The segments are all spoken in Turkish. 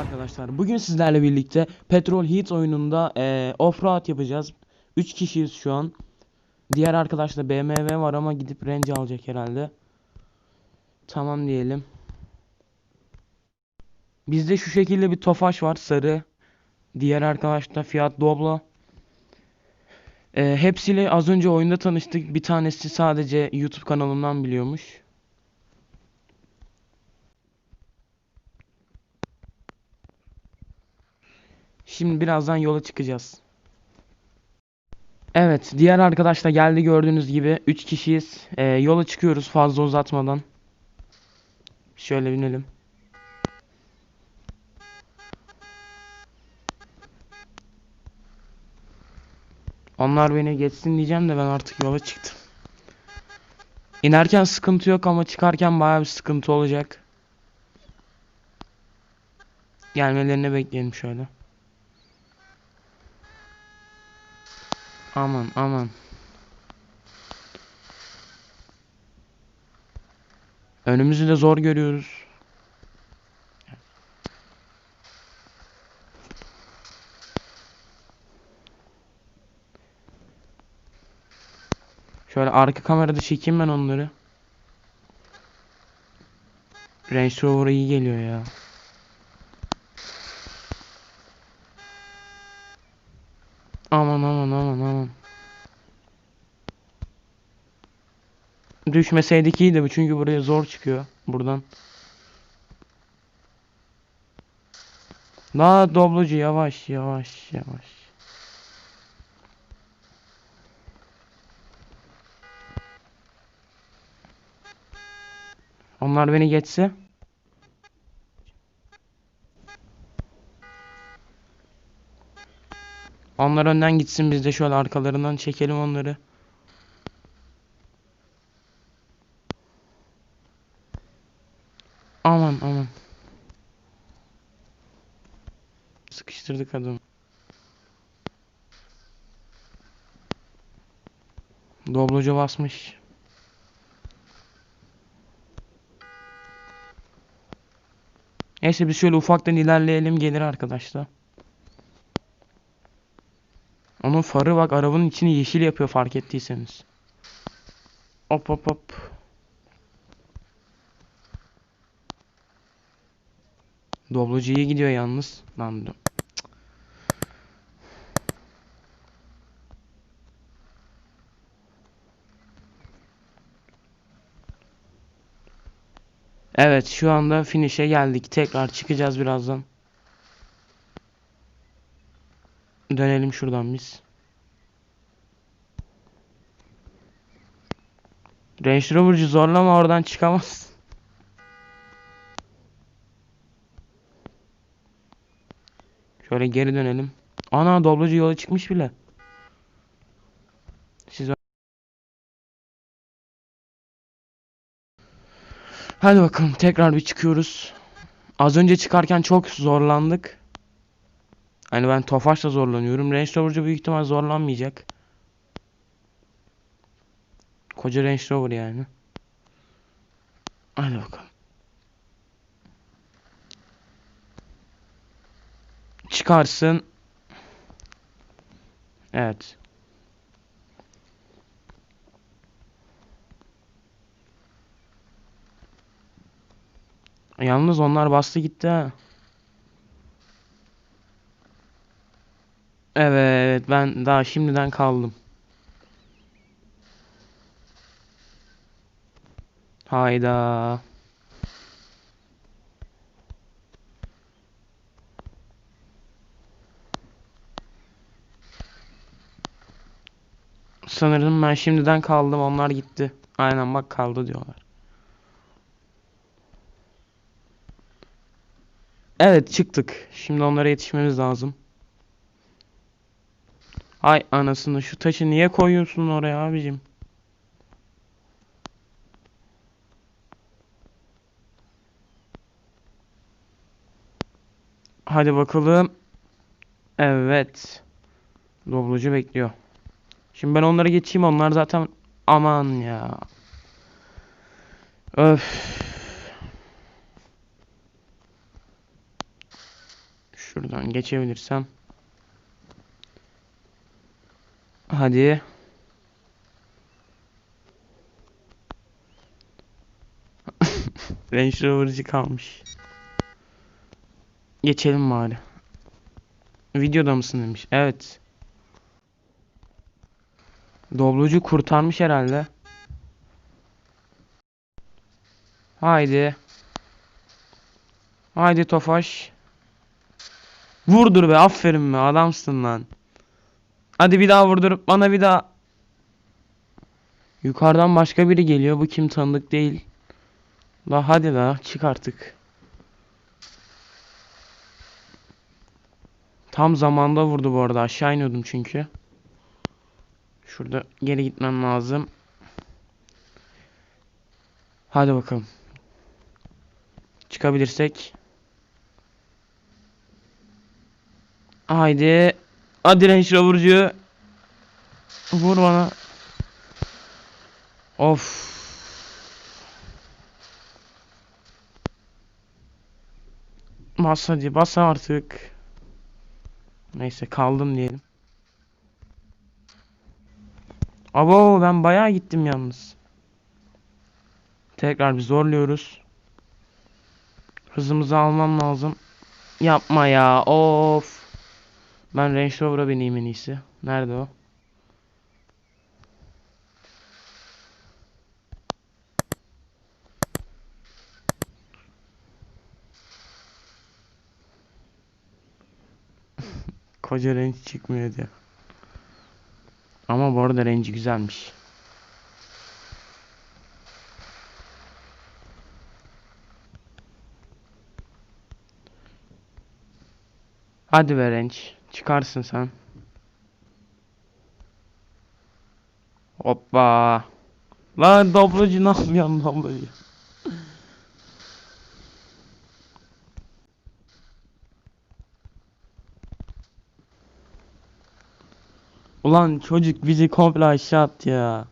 arkadaşlar. Bugün sizlerle birlikte Petrol Heat oyununda eee offroad yapacağız. 3 kişiyiz şu an. Diğer arkadaşla BMW var ama gidip Range alacak herhalde. Tamam diyelim. Bizde şu şekilde bir Tofaş var sarı. Diğer arkadaşta Fiat Doblo. Eee, hepsiyle az önce oyunda tanıştık. Bir tanesi sadece YouTube kanalımdan biliyormuş. Şimdi birazdan yola çıkacağız. Evet, diğer arkadaş da geldi gördüğünüz gibi. 3 kişiyiz. Ee, yola çıkıyoruz fazla uzatmadan. Şöyle binelim. Onlar beni geçsin diyeceğim de ben artık yola çıktım. İnerken sıkıntı yok ama çıkarken bayağı bir sıkıntı olacak. Gelmelerini bekleyelim şöyle. Aman aman. Önümüzü de zor görüyoruz. Şöyle arka kamerada çekeyim ben onları. Range Rover iyi geliyor ya. Aman aman aman aman. Düşmeseydik iyiydi çünkü buraya zor çıkıyor buradan. Daha doblocu yavaş yavaş yavaş. Onlar beni geçse. Onlar önden gitsin biz de şöyle arkalarından çekelim onları. Aman aman. Sıkıştırdık adamı. Dobloca basmış. Neyse biz şöyle ufaktan ilerleyelim gelir arkadaşlar. Onun farı bak arabanın içini yeşil yapıyor fark ettiyseniz. Hop hop hop. Doblocu iyi gidiyor yalnız. Lan Evet şu anda finish'e geldik. Tekrar çıkacağız birazdan. Dönelim şuradan biz. Range Rover'cı zorlama oradan çıkamaz. Şöyle geri dönelim. Ana doblocu yola çıkmış bile. Hadi bakalım tekrar bir çıkıyoruz. Az önce çıkarken çok zorlandık. Hani ben Tofaş'la zorlanıyorum. Range Rover'cı büyük ihtimal zorlanmayacak. Koca Range Rover yani. Hadi bakalım. Çıkarsın. Evet. Yalnız onlar bastı gitti ha. Evet ben daha şimdiden kaldım. Hayda. Sanırım ben şimdiden kaldım onlar gitti. Aynen bak kaldı diyorlar. Evet çıktık. Şimdi onlara yetişmemiz lazım. Ay anasını şu taşı niye koyuyorsun oraya abicim? Hadi bakalım. Evet. Doblocu bekliyor. Şimdi ben onlara geçeyim. Onlar zaten aman ya. Öf. Şuradan geçebilirsem. Hadi. Range Rover'cı kalmış. Geçelim bari. Videoda mısın demiş. Evet. Doblocu kurtarmış herhalde. Haydi. Haydi Tofaş. Vurdur be aferin be adamsın lan. Hadi bir daha vurdur bana bir daha. Yukarıdan başka biri geliyor bu kim tanıdık değil. La hadi la çık artık. Tam zamanda vurdu bu arada aşağı iniyordum çünkü. Şurada geri gitmem lazım. Hadi bakalım. Çıkabilirsek. Haydi. Hadi Range Rover'cı. Vur bana. Of. Bas hadi bas artık. Neyse kaldım diyelim. Abo ben bayağı gittim yalnız. Tekrar bir zorluyoruz. Hızımızı almam lazım. Yapma ya. Of. Ben Range Rover'a bineyim en iyisi. Nerede o? Koca range çıkmıyor diyor. Ama bu arada range güzelmiş. Hadi be range. Çıkarsın sen. Hoppa. Lan doblocu ne yapıyorsun doblocu? Ulan çocuk bizi komple aşağı attı ya.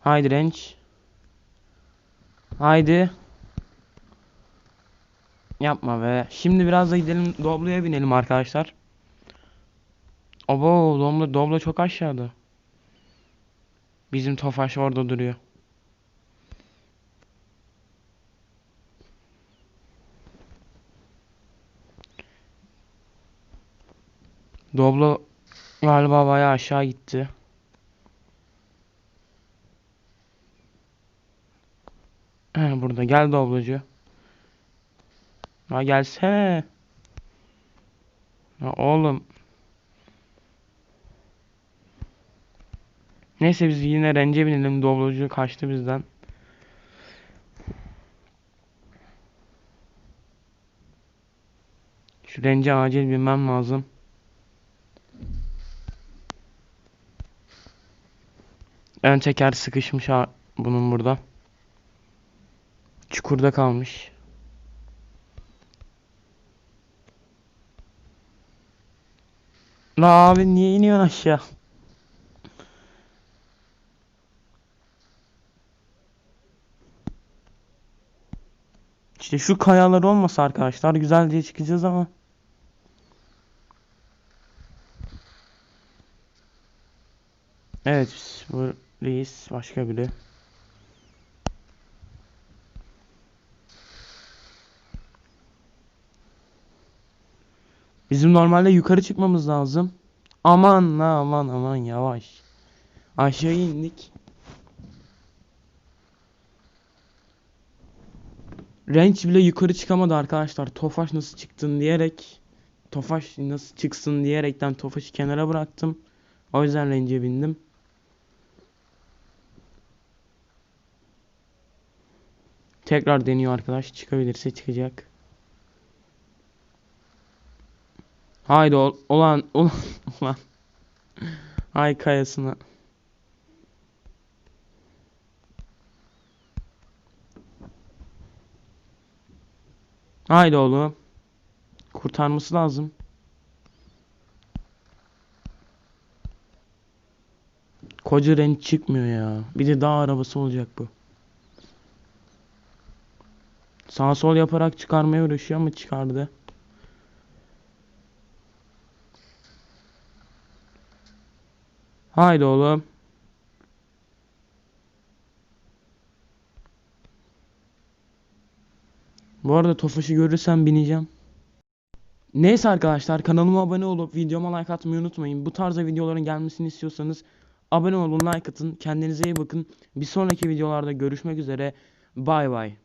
Haydi range. Haydi. Yapma be. Şimdi biraz da gidelim Doblo'ya binelim arkadaşlar. Obo Doblo, Doblo çok aşağıda. Bizim Tofaş orada duruyor. Doblo galiba bayağı aşağı gitti. Burada gel Doblocu. Ha gelsene. Ya oğlum. Neyse biz yine rence binelim. Doblocu kaçtı bizden. Şu rence acil binmem lazım. Ön teker sıkışmış bunun burada. Çukurda kalmış. La abi niye iniyorsun aşağı? İşte şu kayalar olmasa arkadaşlar güzel diye çıkacağız ama. Evet bu reis başka biri. Bizim normalde yukarı çıkmamız lazım. Aman aman aman yavaş. Aşağı indik. Range bile yukarı çıkamadı arkadaşlar. Tofaş nasıl çıktın diyerek Tofaş nasıl çıksın diyerekten Tofaş'ı kenara bıraktım. O yüzden Range'e bindim. Tekrar deniyor arkadaş. Çıkabilirse çıkacak. Haydi ol, olan ulan ulan. Ay kayasına. Haydi oğlum. Kurtarması lazım. Koca renk çıkmıyor ya. Bir de dağ arabası olacak bu. Sağ sol yaparak çıkarmaya uğraşıyor ama çıkardı. Haydi oğlum. Bu arada Tofaş'ı görürsem bineceğim. Neyse arkadaşlar kanalıma abone olup videoma like atmayı unutmayın. Bu tarzda videoların gelmesini istiyorsanız abone olun, like atın. Kendinize iyi bakın. Bir sonraki videolarda görüşmek üzere. Bay bay.